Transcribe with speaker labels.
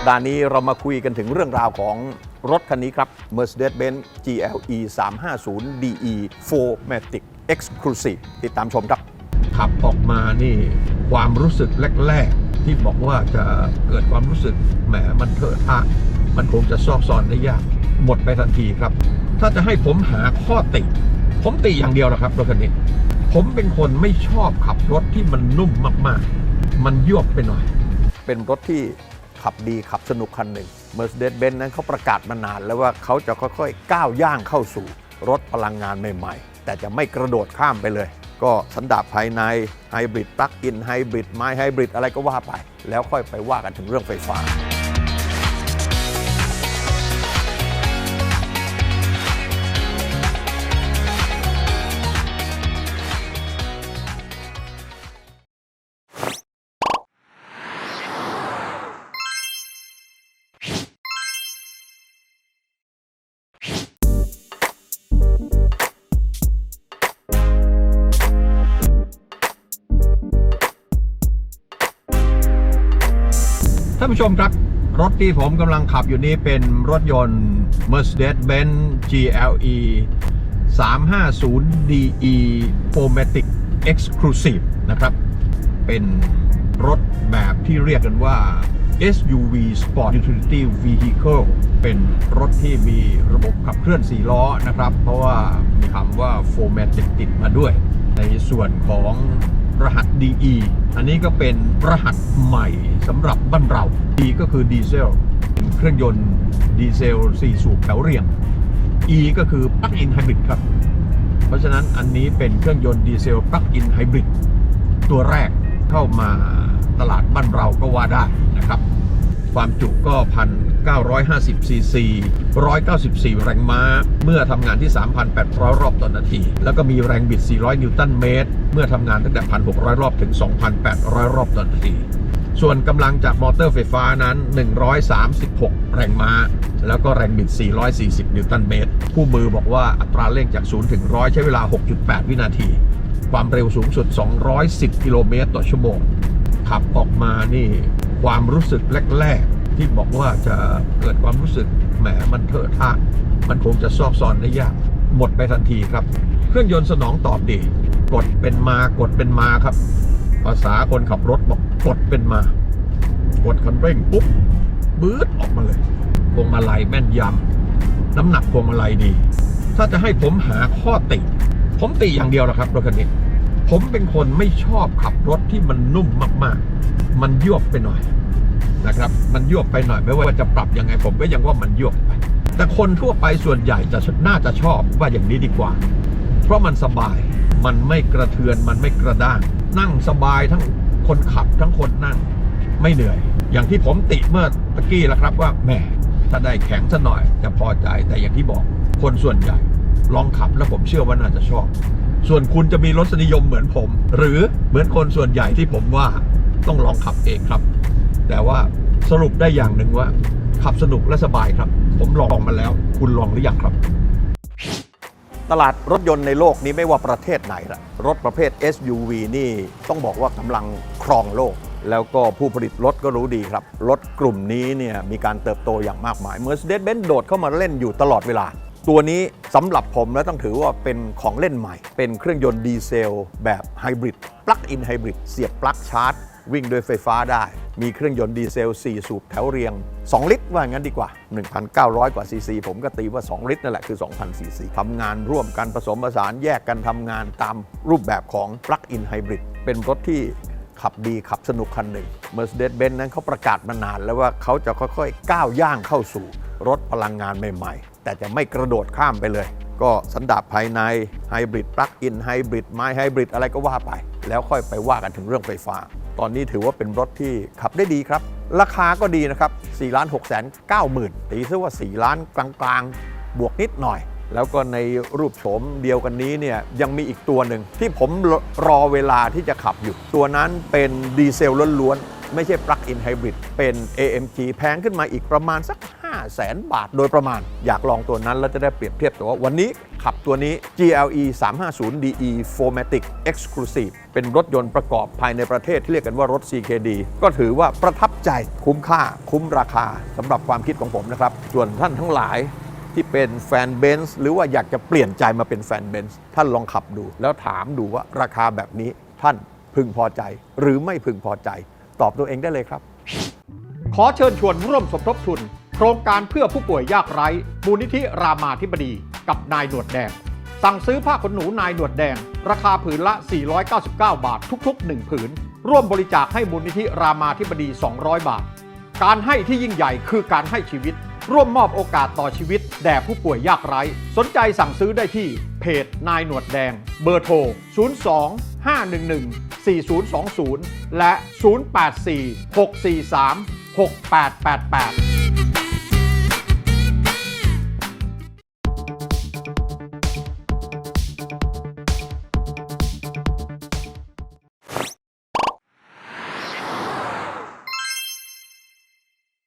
Speaker 1: ปดาห์นี้เรามาคุยกันถึงเรื่องราวของรถคันนี้ครับ Mercedes-Benz GLE 350 DE 4matic Exclusive ติดตามชมครับ ขับออกมานี่ความรู้สึกแรก ๆ ที่บอกว่าจะเกิดความรู้สึกแหมมันเถอะทะมันคงจะซอกซอนได้ยาก หมดไปทันทีครับ ถ้าจะให้ผมหาข้อติ ผมติอย่างเดียวนะครับรถคันนี้ ผมเป็นคนไม่ชอบขับรถที่มันนุ่มมากๆ มันยวบไปหน่อย เป็นรถที่ ขับดีขับสนุกคันหนึ่ง Mercedes-Benz นั้นเขาประกาศมานานแล้วว่าเขาจะค่อยๆ ก้าวย่างเข้าสู่รถพลังงานใหม่ๆ แต่จะไม่กระโดดข้ามไปเลย ก็สันดาปภายในไฮบริดปลั๊กอินไฮบริดไมไฮบริดอะไรก็ว่าไป แล้วค่อยไปว่ากันถึงเรื่องไฟฟ้าานผู้ชมครับ รถที่ผมกำลังขับอยู่นี้เป็นรถยนต์ Mercedes-Benz GLE 350 DE 4matic Exclusive นะครับ เป็นรถแบบที่เรียกกันว่า SUV Sport Utility Vehicle เป็นรถที่มีระบบขับเคลื่อน 4 ล้อนะครับ เพราะว่ามีคำว่า 4matic ติดมาด้วย ในส่วนของ รหัส DE อันนี้ก็เป็นรหัสใหม่สำหรับบ้านเรา D ก็คือดีเซลเป็นเครื่องยนต์ดีเซล 4 สูบแถวเรียง E ก็คือปลั๊กอินไฮบริดครับ เพราะฉะนั้นอันนี้เป็นเครื่องยนต์ดีเซลปลั๊กอินไฮบริดตัวแรกเข้ามาตลาดบ้านเราก็ว่าได้นะครับ ความจุก็ 950 ซีซี 194 แรงม้า เมื่อทำงานที่ 3,800 รอบต่อนนาที แล้วก็มีแรงบิด 400 นิวตันเมตร เมื่อทำงานตั้งแต่ 1,600 รอบถึง 2,800 รอบต่อนนาที ส่วนกำลังจากมอเตอร์ไฟฟ้านั้น 136 แรงม้า แล้วก็แรงบิด 440 นิวตันเมตร ผู้มือบอกว่าอัตราเร่งจาก 0 ถึง 100 ใช้เวลา 6.8 วินาที ความเร็วสูงสุด 210 กิโลเมตรต่อชั่วโมง ขับออกมานี่ความรู้สึกแรกๆ ที่บอกว่าจะเกิดความรู้สึกแหมมันเถอะทะมันคงจะซอกซอนได้ยากหมดไปทันทีครับ เครื่องยนต์สนองตอบดี กดเป็นมากดเป็นมาครับ ภาษาคนขับรถบอกกดเป็นมา กดคันเร่งปุ๊บบืดออกมาเลยพวงมาลัยแม่นยำน้ำหนักพวงมาลัยดี ถ้าจะให้ผมหาข้อติ ผมติอย่างเดียวนะครับรถคันนี้ผมเป็นคนไม่ชอบขับรถที่มันนุ่มมากๆ มันยวบไปหน่อย นะครับ มันยวบไปหน่อยไม่ว่าจะปรับยังไงผมก็ยังว่ามันยวบไปแต่คนทั่วไปส่วนใหญ่จะน่าจะชอบว่าอย่างนี้ดีกว่า เพราะมันสบายมันไม่กระเทือนมันไม่กระด้าง นั่งสบายทั้งคนขับทั้งคนนั่ง ไม่เหนื่อย อย่างที่ผมติเมื่อตะกี้แล้วครับว่าแหมถ้าได้แข็งสักหน่อยจะพอใจแต่อย่างที่บอกคนส่วนใหญ่ ลองขับแล้วผมเชื่อว่าน่าจะชอบ ส่วนคุณจะมีรสนิยมเหมือนผม หรือเหมือนคนส่วนใหญ่ที่ผมว่าต้องลองขับเองครับ แต่ว่าสรุปได้อย่างหนึ่งว่า ขับสนุกและสบายครับ ผมลองมาแล้ว คุณลองหรือยังครับ ตลาดรถยนต์ในโลกนี้ไม่ว่าประเทศไหนละรถประเภท SUV นี่ต้องบอกว่ากำลังครองโลก แล้วก็ผู้ผลิตรถก็รู้ดีครับ รถกลุ่มนี้เนี่ยมีการเติบโตอย่างมากมาย Mercedes-Benz โดดเข้ามาเล่นอยู่ตลอดเวลา ตัวนี้สำหรับผมแล้วต้องถือว่าเป็นของเล่นใหม่ เป็นเครื่องยนต์ดีเซลแบบไฮบริดปลั๊กอินไฮบริดเสียบปลั๊กชาร์จ วิ่งด้วยไฟฟ้าได้ มีเครื่องยนต์ดีเซล 4 สูบแถวเรียง 2 ลิตรว่างั้นดีกว่า 1,900 กว่าซีซีผมก็ตีว่า 2 ลิตรนั่นแหละคือ 2,000 ซีซีทำงานร่วมกันผสมผสานแยกกันทำงานตามรูปแบบของ Plug-in Hybrid เป็นรถที่ขับดีขับสนุกคันหนึ่ง Mercedes-Benz นั้นเขาประกาศมานานแล้วว่าเขาจะค่อยๆ ก้าวย่างเข้าสู่รถพลังงานใหม่ๆ แต่จะไม่กระโดดข้ามไปเลย ก็สันดาปภายในไฮบริดปลั๊กอินไฮบริดไม้ไฮบริดอะไรก็ว่าไป แล้วค่อยไปว่ากันถึงเรื่องไฟฟ้า ตอนนี้ถือว่าเป็นรถที่ขับได้ดีครับ ราคาก็ดีนะครับ4ล้าน6แสน9หมื่นตีซะว่า 4 ล้านกลางๆ บวกนิดหน่อย แล้วก็ในรูปโฉมเดียวกันนี้เนี่ยยังมีอีกตัวหนึ่งที่ผมรอเวลาที่จะขับอยู่ ตัวนั้นเป็นดีเซลล้วนๆไม่ใช่ปลั๊กอินไฮบริดเป็น AMG แพงขึ้นมาอีกประมาณสัก 5 0 0แสนบาทโดยประมาณ อยากลองตัวนั้นแล้วจะได้เปรียบเทียบแตัวว่าวันนี้ขับตัวนี้ GLE 350 DE 4matic Exclusive เป็นรถยนต์ประกอบภายในประเทศที่เรียกกันว่ารถ CKD ก็ถือว่าประทับใจคุ้มค่าคุ้มราคาสำหรับความคิดของผมนะครับ ส่วนท่านทั้งหลายที่เป็นแฟนเบนซ์หรือว่าอยากจะเปลี่ยนใจมาเป็นแฟนเบนซ์ท่านลองขับดู แล้วถามดูว่าราคาแบบนี้ท่านพึงพอใจ หรือไม่พึงพอใจ ตอบตัวเองได้เลยครับ
Speaker 2: ขอเชิญชวนร่วมสมทบทุน ครงการเพื่อผู้ป่วยยากไร้มูลนิธิรามาธิบดี กับนายหนวดแดง สั่งซื้อผ้าขนหนูนายหนวดแดง ราคาผืนละ 499 บาททุกๆ 1 ผืน ร่วมบริจาคให้มูลนิธิรามาธิบดี 200 บาท การให้ที่ยิ่งใหญ่คือการให้ชีวิต ร่วมมอบโอกาสต่อชีวิต แด่ผู้ป่วยยากไร้ สนใจสั่งซื้อได้ที่เพจนายหนวดแดง เบอร์โทร 02 511 4020 และ 084 643 6888